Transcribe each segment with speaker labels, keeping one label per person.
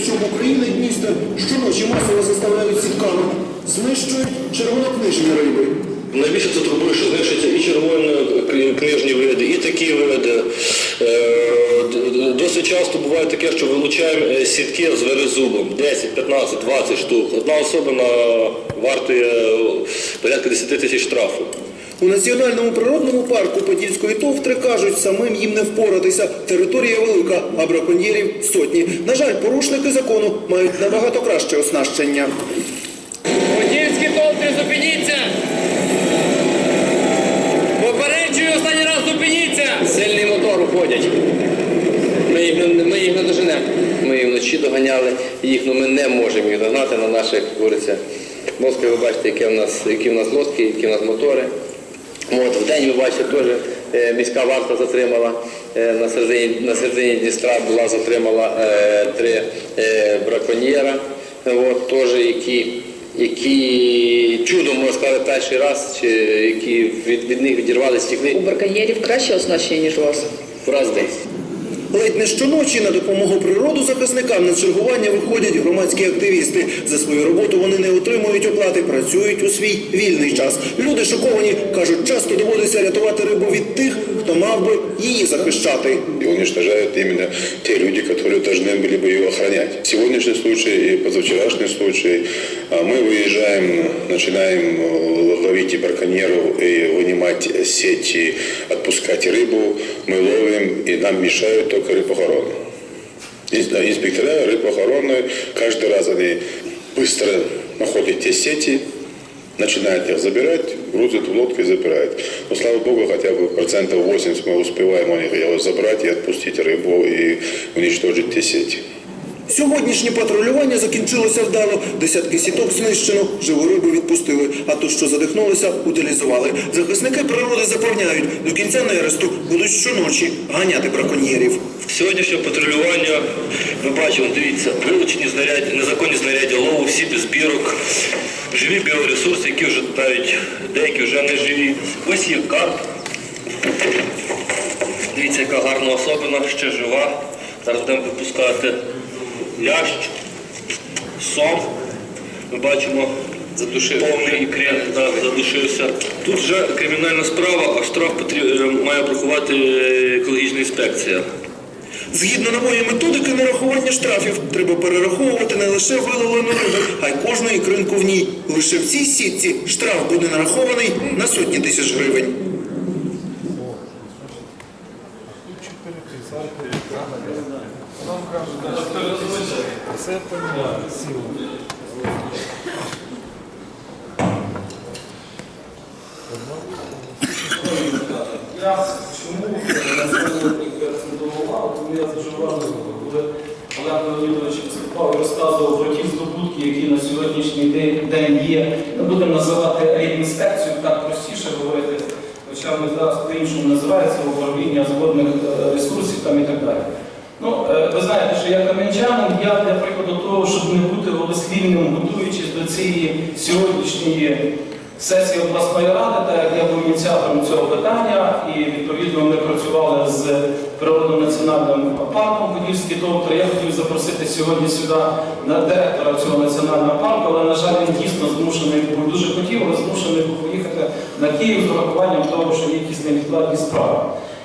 Speaker 1: річок України Дністер щоночі масово заставляють сітками, знищують червонокнижні риби.
Speaker 2: Найбільше це турбує, що знищуються і червоно-книжні види, і такі види. Е, Досить часто буває таке, що вилучаємо е, сітки з верезубом 10, 15, 20 штук. Одна особа на- вартує е, порядка 10 тисяч штрафу.
Speaker 1: У національному природному парку Подільської товтри кажуть, самим їм не впоратися. Територія велика, а браконьєрів сотні. На жаль, порушники закону мають набагато краще оснащення.
Speaker 3: Подільські товтри, зупиніться! Попереджую, останній раз зупиніться! Сильний мотор уходять. Ми їх, не- ми їх не доженемо. Ми їх вночі доганяли, їх ну, ми не можемо їх догнати на наших, вулицях. Лодки, ви бачите, які в нас, які в нас лодки, які в нас мотори. От, в день ви бачите, теж е, міська варта затримала е, на середині, на середині Дністра була затримала е, три е, браконьєра, от, теж які, які чудом можна сказати перший раз, чи які від, від них відірвалися
Speaker 4: У
Speaker 3: стікли
Speaker 4: браконьєрів краще оснащення, ніж у вас.
Speaker 3: в раз в день.
Speaker 1: Ледь не щоночі на допомогу природу захисникам на чергування виходять громадські активісти. За свою роботу вони не отримують оплати, працюють у свій вільний час. Люди шоковані кажуть, часто доводиться рятувати рибу від тих, хто мав би її захищати.
Speaker 5: И уничтожают именно те люди, которые должны были бы ее охранять. Сегодняшний случай и позавчерашний случай а, мы выезжаем, начинаем э, ловить и браконьеров, и вынимать сети, отпускать рыбу. Мы ловим, и нам мешают только рыбохороны. Ин- Инспектора рыбохороны каждый раз они быстро находят те сети, начинают их забирать, грузят в лодку и запирают. Но слава богу, хотя бы процентов 80 мы успеваем у них его забрать и отпустить рыбу и уничтожить те сети.
Speaker 1: Сьогоднішнє патрулювання закінчилося вдало. Десятки сіток знищено, живу відпустили, а ту, що задихнулися, утилізували. Захисники природи запевняють, до кінця нересту будуть щоночі ганяти браконьєрів.
Speaker 2: Сьогоднішнє патрулювання, ви бачили, дивіться, вилучені знаряддя, незаконні знаряддя лову, всі без бірок, живі біоресурси, які вже навіть деякі вже не живі. Ось є карп. Дивіться, яка гарна особина, ще жива. Зараз будемо випускати лящ, сом. Ми бачимо, задушив повний ікрен, да, задушився. Тут вже кримінальна справа, а штраф потріб- е, має обрахувати е, екологічна інспекція.
Speaker 1: Згідно нової методики нарахування штрафів, треба перераховувати не лише виловлену рибу, а й кожну ікринку в ній. Лише в цій сітці штраф буде нарахований на сотні тисяч гривень.
Speaker 6: Все понимаю, силу.
Speaker 7: Я чому акцентував, тому я заживав, коли Олег Леонідович і розказував про ті здобутки, які на сьогоднішній день- є. Не будемо називати рейдінспекцію, так простіше говорити, хоча ми зараз по-іншому називається управління згодних е, ресурсів там і так далі. Ну, е, ви знаєте, що я кам'янчанин, я для прикладу того, щоб не бути голослівним, готуючись до цієї сьогоднішньої сесії обласної ради, так як я був ініціатором цього питання, і відповідно ми працювали з природно-національним парком Подільський Товтор. Я хотів запросити сьогодні сюди на директора цього національного парку, але, на жаль, він дійсно змушений був дуже хотів, але змушений був поїхати на Київ з урахуванням того, що є якісь невідкладні справи.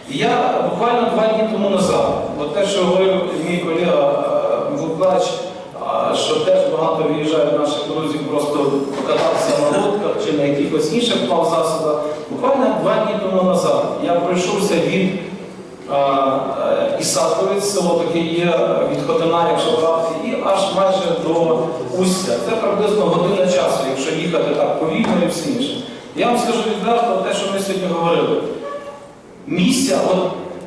Speaker 7: Я буквально два дні тому назад, от те, що говорив мій колега е, Вуклач, що теж багато виїжджають наших друзів просто покататися на лодках чи на якихось інших плавзасобах. Буквально два дні тому назад я пройшовся від е, Ісаковець, село таке є від Хотина, якщо брати, і аж майже до Устя. Це приблизно година часу, якщо їхати так повільно і все інше. Я вам скажу відверто те, що ми сьогодні говорили. Місця, от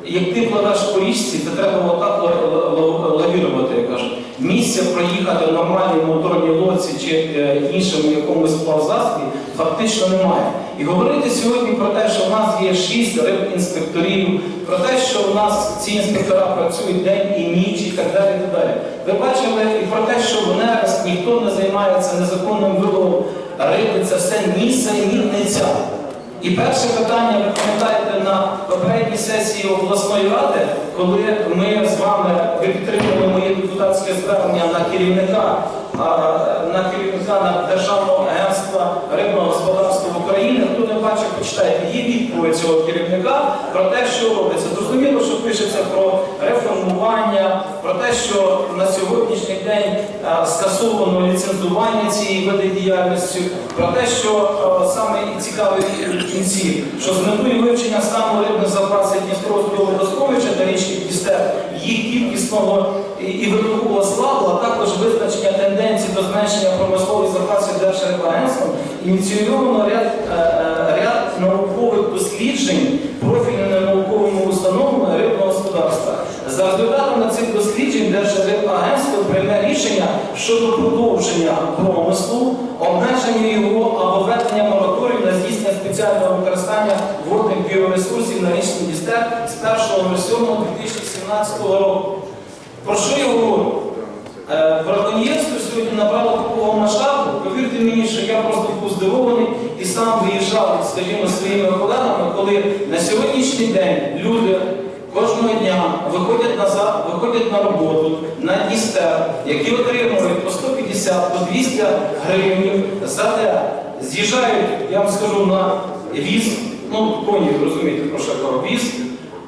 Speaker 7: як ти пливеш по річці, то треба отак ла- ла- ла- лавірувати, я кажу. Місця проїхати в нормальній моторній лодці чи е, іншому якомусь плавзастві фактично немає. І говорити сьогодні про те, що в нас є шість рибінспекторів, про те, що в нас ці інспектора працюють день і ніч і так далі. І так далі. Ви бачили і про те, що в нерест ніхто не займається незаконним виловом риби, це все ні і Вінниця. І перше питання, ви пам'ятаєте, на попередній сесії обласної ради, коли ми з вами ви підтримали моє депутатське звернення на керівника на керівника на Державного агентства рибного господарства України. Хто не бачив, почитайте. Є відповідь цього керівника про те, що робиться. Зрозуміло, що пишеться про реформування, про те, що на сьогоднішній день скасовано ліцензування цієї види діяльності, про те, що саме цікаве в кінці, що з метою вивчення стану рибних запасів Дністровського водосховища та річки Дністер, їх кількісного і- видового складу, а також визначення тенденцій до зменшення промислових запасів Держрибагентством, ініційовано ряд, е, е, ряд наукових досліджень профільними науковими установами рибного господарства. За результатами цих досліджень Держрибагентство прийме рішення щодо продовження промислу, обмеження його або введення мораторію на здійснення спеціального використання водних біоресурсів на річці Дністер з 1.07.2017 року. Про що я говорю? Е, Браконьєрство сьогодні набрало такого масштабу. Повірте мені, що я просто був здивований і сам виїжджав, скажімо, своїми колегами, коли на сьогоднішній день люди кожного дня виходять назад, виходять на роботу на Дністер, які отримують по 150, по 200 гривень за те, з'їжджають, я вам скажу, на віз, ну коні, розумієте, про що віз,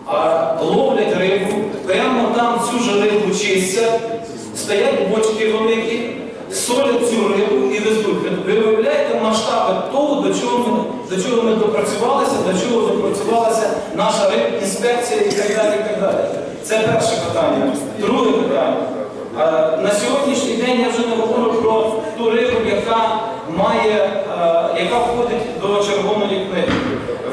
Speaker 7: а ловлять рибу, прямо там цю ж рибу чистять, стоять бочки великі, солять цю рибу і везуть. Ви виявляєте масштаби того, до чого ми, до чого ми допрацювалися, до чого допрацювалася наша рибінспекція і так далі. і так далі. Це перше питання. Друге питання. На сьогоднішній день я вже не говорю про ту рибу, яка має, яка входить до червоної книги.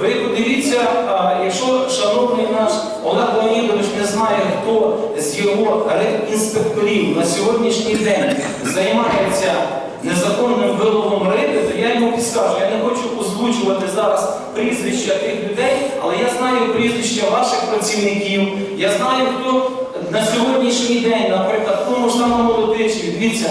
Speaker 7: Ви подивіться, а, якщо шановний наш Олег Леонідович не знає, хто з його рибінспекторів на сьогоднішній день займається незаконним виловом риби, то я йому підскажу. Я не хочу озвучувати зараз прізвища тих людей, але я знаю прізвища ваших працівників. Я знаю, хто на сьогоднішній день, наприклад, в тому ж самому Летичеві, дивіться,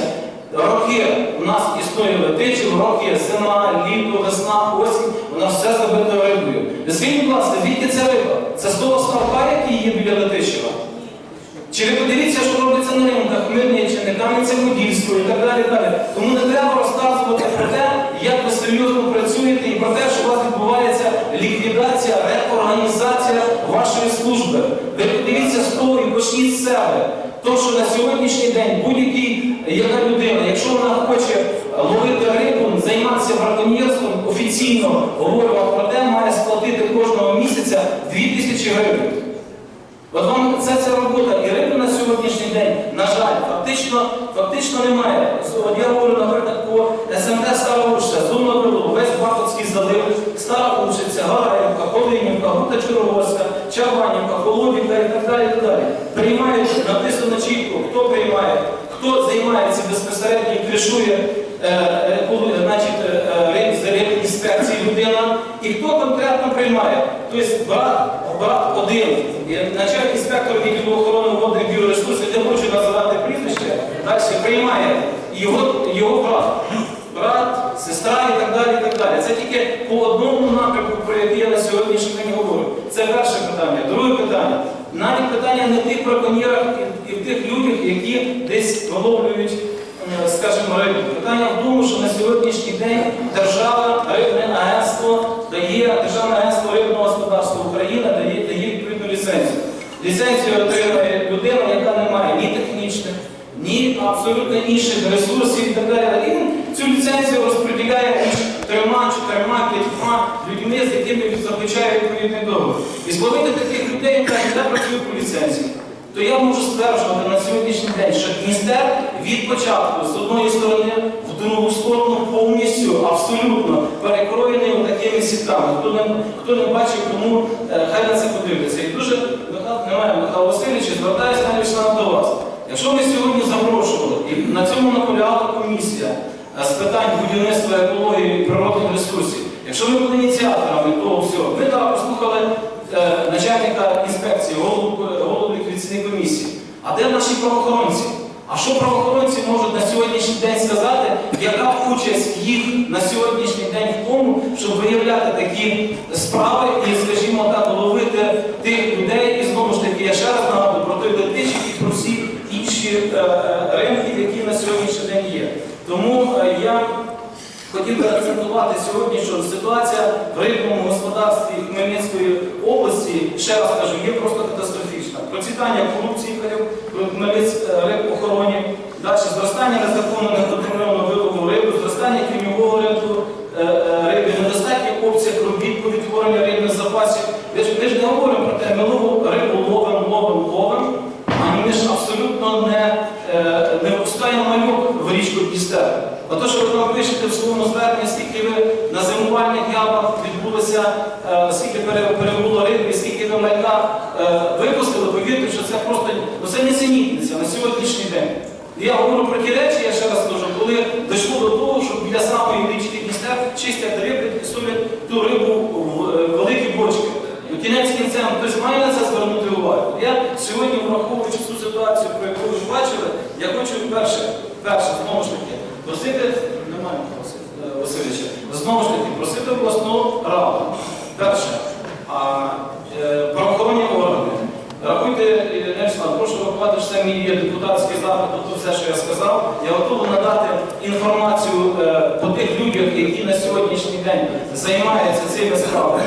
Speaker 7: Роки у нас існує летичів, роки зима, літо, весна, осінь, вона все забито рибою. Ви будь ласка, звідки ця риба? Це з того який є біля Летичева? Чи ви подивіться, що робиться на ринках Хмельниччини, Кам'янця-Подільського і так далі, далі. Тому не треба розказувати про те, як ви серйозно працюєте і про те, що у вас відбувається ліквідація, реорганізація вашої служби. Ви подивіться з того і почніть з себе. То, що на сьогоднішній день будь-який, яка людина, якщо вона хоче ловити рибу, займатися браконьєрством, офіційно говорю вам про те, має сплатити кожного місяця 2000 гривень. От вам це ця робота і риби на сьогоднішній день, на жаль, фактично, фактично немає. Я говорю, наприклад, по СМТ Стара Уща, Зумна Брило, весь Баховський залив, Стара Ущиця, Гараївка, Колинівка, Гута Чорогоська, Чаванівка, Холодівка і так далі. так далі. Приймають, написано чітко, хто приймає, хто займається безпосередньо кришує е, е, е, е, людина, і хто приймає. Тобто брат, брат один, начальник інспектор відділу охорони водних біоресурсів, не хочу називати прізвище, далі приймає його, його брат. Брат, сестра і так далі. і так далі. Це тільки по одному напрямку, про який я на сьогоднішній день говорю. Це перше питання. Друге питання. Навіть питання не тих браконьєрах і, в тих людях, які десь виловлюють скажімо, рибу. Питання в тому, що на сьогоднішній день держава, рибне агентство дає, Державне агентство рибного господарства України дає, дає відповідну ліцензію. Ліцензію отримує людина, яка не має ні технічних, ні абсолютно інших ресурсів і так далі. І цю ліцензію розподіляє між трьома, чотирма, п'ятьма людьми, з якими він заключає відповідний договір. І з половини таких людей, не працює по ліцензії то я можу стверджувати на сьогоднішній день, що Дністер від початку з одної сторони в другу сторону повністю абсолютно перекроєний такими сітками. Хто не, хто не бачив, тому е, хай на це подивиться. І дуже немає Михайло Васильовича, звертаюся навіть до вас. Якщо ми сьогодні запрошували, і на цьому наполягала комісія е, з питань будівництва екології і природних ресурсів, якщо ми були ініціаторами того всього, ми так послухали е, начальника інспекції, голову, голову ліквідаційної комісії. А де наші правоохоронці? А що правоохоронці можуть на сьогоднішній день сказати, яка участь їх на сьогоднішній день в тому, щоб виявляти такі справи і, скажімо так, ловити тих людей. І знову ж таки, я ще раз нагадую про той летич і про всі інші е, е, ринки, які на сьогоднішній день є. Тому хотів би акцентувати сьогодні, що ситуація в рибному господарстві Хмельницької області, ще раз кажу, є просто катастрофічна. Процвітання корупції в рибохороні, далі зростання незаконно неконтрольованого вилову риби, зростання тіньового ринку е, е, риби, недостатній обсяг робіт по відтворенню рибних запасів. Ми ж, ми ж не говоримо про те, ми лову- рибу ловимо, ловимо, ловимо, а ми ж абсолютно не, е, не випускаємо малюк в річку Дністер. Ото, що ви там пишете в своєму зверненні, скільки ви на зимувальних ямах відбулося, е, скільки перебуло риби, скільки ви малька е, випустили, повірте, що це просто ну, це несенітниця на сьогоднішній день. Я говорю про ті речі, я ще раз кажу, коли дійшло до того, що біля самої річки Дністер чистять риби і ставлять ту рибу в е, великі бочки. Ну, кінець кінцем хтось має на це звернути увагу. Я сьогодні, враховуючи цю ситуацію, про яку ви бачили, я хочу перше, знову ж таки, просити, немає Василь- е, Васильовича, знову ж таки, просити обласну раду. Перше, а е, правоохоронні органи. Рахуйте, е, прошу рахувати, що це мій є депутатський запит, тобто все, що я сказав. Я готовий надати інформацію е, по тих людях, які на сьогоднішній день займаються цими справами.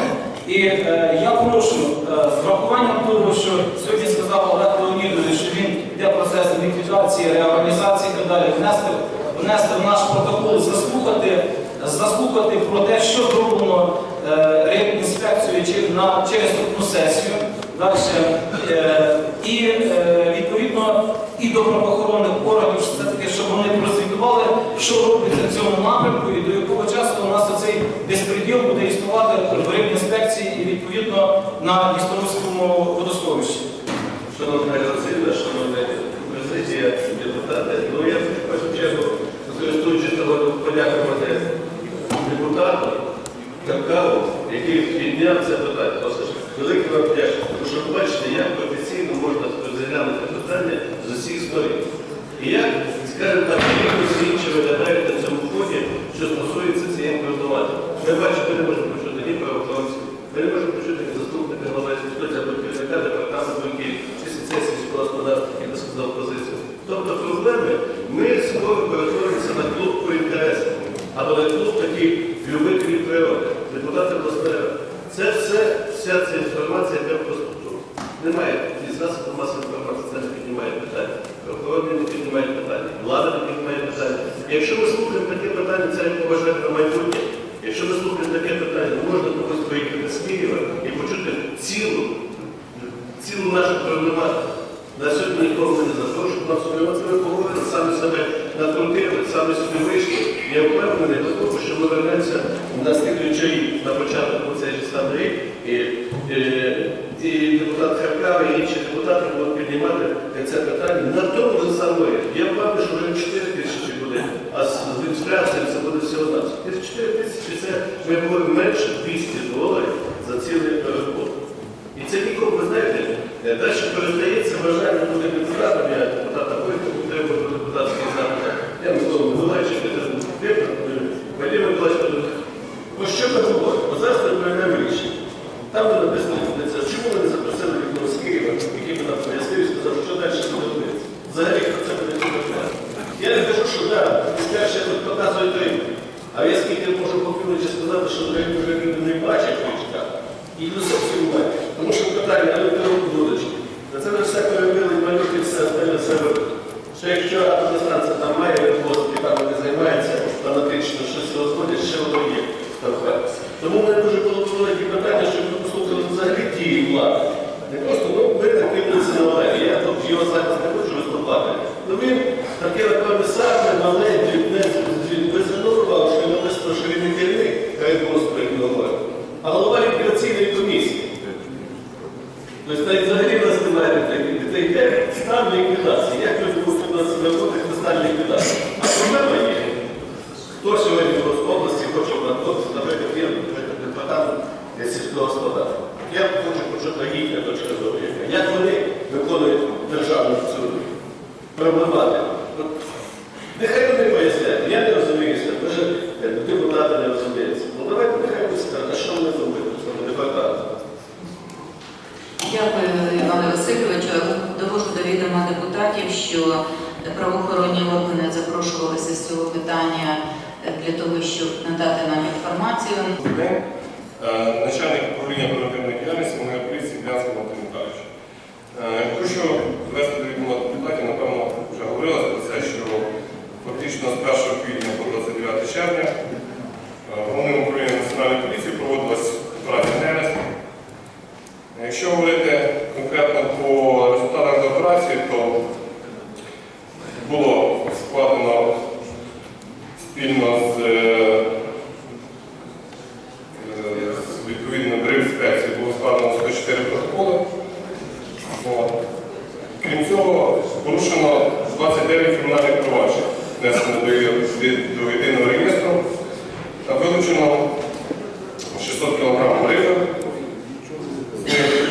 Speaker 7: І е, я прошу, е, з врахуванням того, що сьогодні сказав Олег Леонідович, що він йде процес ліквідації, реорганізації і так далі, внести в наш протокол, заслухати, заслухати про те, що зроблено е, на, через одну сесію. Далі. Е, і е, відповідно і до правоохоронних органів, все-таки, щоб вони прозвітували, що робиться в цьому напрямку і до якого часу у нас оцей безпреділ буде існувати в рибінспекції і відповідно на Дністровському
Speaker 8: який підняв це питання. Велике вам вдячність, тому що ви бачите, як офіційно можна розглянути питання з усіх сторін. І як, скажімо так, якось інші виглядають на цьому фоні, що стосується цієї кордування. Ми бачимо, ми не можемо почути ні правоохоронців, ми не можемо почути ні заступника голови інституції або керівника департаменту, який чи сесії сільського господарства, який не сказав позицію. Тобто проблеми ми собою перетворюємося на клуб по інтересам, або на клуб таких любителів природи, депутати обласної ради. Це все, вся ця інформація, яка просто тут. Немає із засобів масової інформації, це не піднімає питання. Правоохоронні не піднімають питання, влада не піднімає питання. Якщо ми слухаємо таке питання, це як поважати на майбутнє. Якщо ми слухаємо таке питання, то можна когось поїхати з Києва і почути цілу, цілу нашу проблематику. На сьогодні нікого ми не запрошуємо, нас це ми поговорили, самі себе накрутили, самі собі вийшли. Я впевнений до того, що ми вернемося на слідуючий рік, на початок у цей же самий рік, і, і, і депутат Харкава, і інші депутати будуть піднімати це питання на тому ж самому рівні. Я впевнений, що вже 4 тисячі буде, а з з це всього нас. 4 тисячі це ми говоримо менше 200 доларів за цілий переход. І це нікому, ви знаєте, далі передається бажання бути депутатом, я депутата вийду, треба депутатський запит. Я Микола Миколаївич, Вадим Миколаївич, про що ми говоримо? Бо зараз ми приймемо рішення. Там де написано, це, чому ви не запросили вікно з Києва, який би нам пояснив і сказав, що далі буде робити. Взагалі, хто це буде робити. Я не кажу, що да, перше тут показують рибу. А я скільки можу покинути сказати, що проєкт не бачать в річках. І зовсім. Тому що питання на вудочки. На це ми все перебили, малюки, все все виробили. Що якщо атомна станція там має відвозити, там вони займаються фанатично, щось розводять, ще воно є. Тобто, Тому в мене дуже було велике питання, щоб ми послухали взагалі дії влади. Не просто, ну, ми накинулися на Олег, я тут його зараз не хочу виступати. Ну він таке, напевне, саме мале, дрібне, ви звернули увагу, що він написано, що він не керівник райкомського голови, а голова ліквідаційної комісії. Тобто депутатів, що правоохоронні органи запрошувалися
Speaker 9: з цього питання для того, щоб надати нам інформацію.
Speaker 10: День е, начальник управління оперативної діяльності моя поліції Блянського Валентин Михайлович. Хочу вести до відома депутатів, напевно, вже говорилось про це, що фактично з 1 квітня по 29 червня е, головним управлінням національної поліції було складено спільно з е, Е, відповідно до інспекції було складено 104 протоколи. От. Крім цього, порушено 29 кримінальних проваджень, внесено до, є- до єдиного реєстру та вилучено 600 кг риби, з них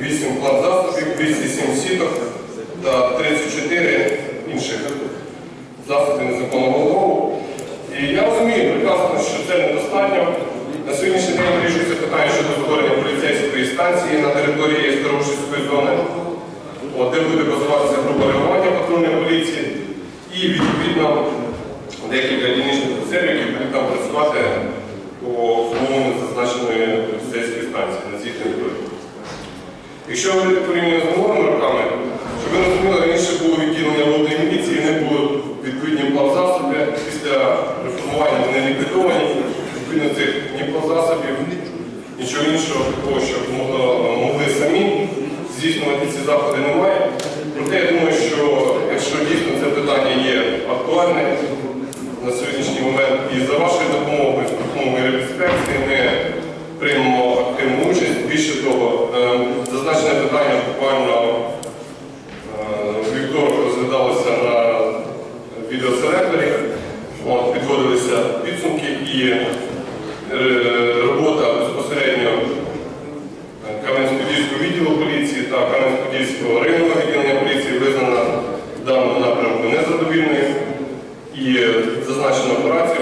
Speaker 10: 8 плантзасобів, 207 сіток та 34 інших засобів незаконного лову. І я розумію прекрасно, що це недостатньо. На сьогоднішній день вирішується питання щодо створення поліцейської станції на території Старошівської зони, де буде базуватися група реагування патрульної поліції і відповідно декілька дільничних офіцерів, які будуть там працювати по умовно зазначеної поліцейської станції на цій території. Якщо говорити порівняно з минулими роками, щоб ви розуміли, раніше було відділення водної міліції, не було відповідні плавзасоби. Після не ліквідовані. Відповідно цих ні засобів, нічого іншого такого, щоб могли самі здійснювати ці заходи немає. Проте я думаю, що якщо дійсно це питання є актуальне на сьогоднішній момент і за вашою допомогою, з допомогою інспекції, ми приймемо активну участь. Більше того, е, зазначене питання буквально е, у вівторок розглядалося на відеоселекторі, От, підводилися підсумки і е, робота безпосередньо Кам'янець-Подільського відділу поліції та Кам'янець-Подільського районного відділення поліції визнана в даному напрямку незадовільною. І зазначена операція